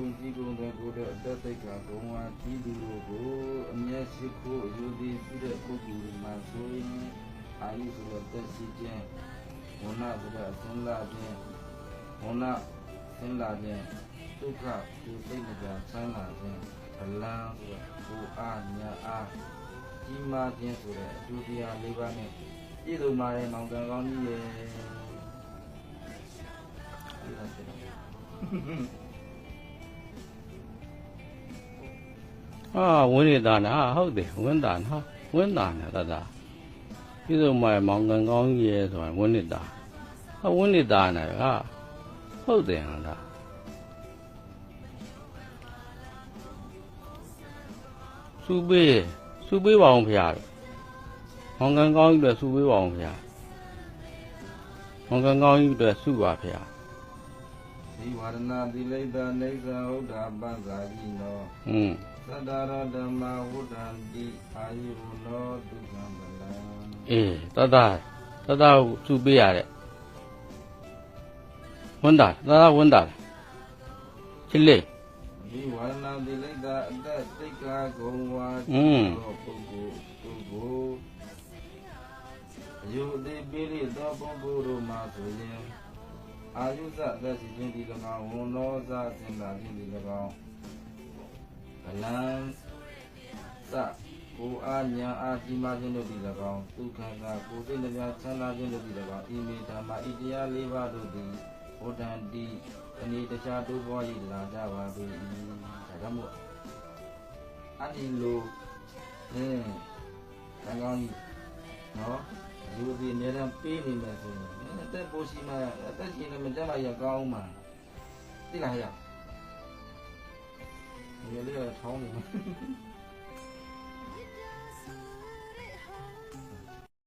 ကုန်ကြီးကုန်တဲ့ကိုယ်တော်အသက်သိက္ခာဘုံဝါကြီးသူတို့ကိုအမျက်ရှိခိုးအယူသည်ပြုတဲ့ပုဂ္ဂိုလ်တွေမှာဆိုရင်အာယုဆိုတဲ့သက်ရှိခြင်းဝဏဆိုတဲ့အစင်းလာခြင်းဝဏစင်းလာခြင်းဒုက္ခကိုသိမကြဆန်းလာခြင်းအလံဆိုတဲ့ကိုအားညာအားကြီးမားခြင်းဆိုတဲ့အကျိုးတရား၄ပါးနဲ့ပြည့်စုံပါတယ်မောင်ကံကောင်းကြီးရဲ့ အာဝိနိဒါနာဟုတ်တယ်ဝိနဒါနာဝိနဒါနာတဒါပြည့်စုံမမောင်ကန်ကောင်းကြီးရဲ့ဆိုတာဝိနိဒါဟာဝိနိဒါနာကဟုတ်တယ်ဟာလားစူပေးစူပေးပါအောင်ဖေရတယ်မောင်ကန်ကောင်းကြီးအတွက်စူပေးပါအောင်ဖေရမောင်ကန်ကောင်းကြီးအတွက်စူပါဖေရဒီဝရဏတိလိတနေသဟုတ်တာပဇာကြီးနောอืม သတ္တရဓမ္မဝုဒ္ဓံတိအာယုနောဒုက္ခံပလံအေးတတတတစူပေးရတဲ့ဝန္တာတတဝန္တာချစ်လေးဒီဝရဏတိလိတအတ္တသိက္ခာဂုံဝါอืมသောပုဂ္ဂိုလ်ပုဂ္ဂိုလ်အယုတိပိရိသောပုဂ္ဂိုလ်တို့မှာဆိုရင်အာယုဇသက်စီခြင်းဒီ၎င်းဝန္နောဇစင်တာခြင်းဒီ၎င်း ဗလံသကိုအားညာအားကြီးမားခြင်းတို့ဒီ၎င်းဒုက္ခကကိုယ်သိဉာဏ်ချမ်းသာခြင်းတို့ဒီ၎င်းဣမိဓမ္မဣတရား၄ပါးတို့သည်ဘုဒ္ဓံတိအနေတခြားတို့ဘော၏လာကြပါ၏ဒါကြောင့်မို့အဒီလိုအင်းတန်ကောင်းကြီးနော်ဒီလိုဒီအများအားပေးနေမယ်ဆိုရင်အသက်ပိုရှိမှအသက်ရှင်လည်းမကြမ်းပါရကောင်းမှာသိလားရ ဒီလိုလေးတော့ထောင်းနေမှာ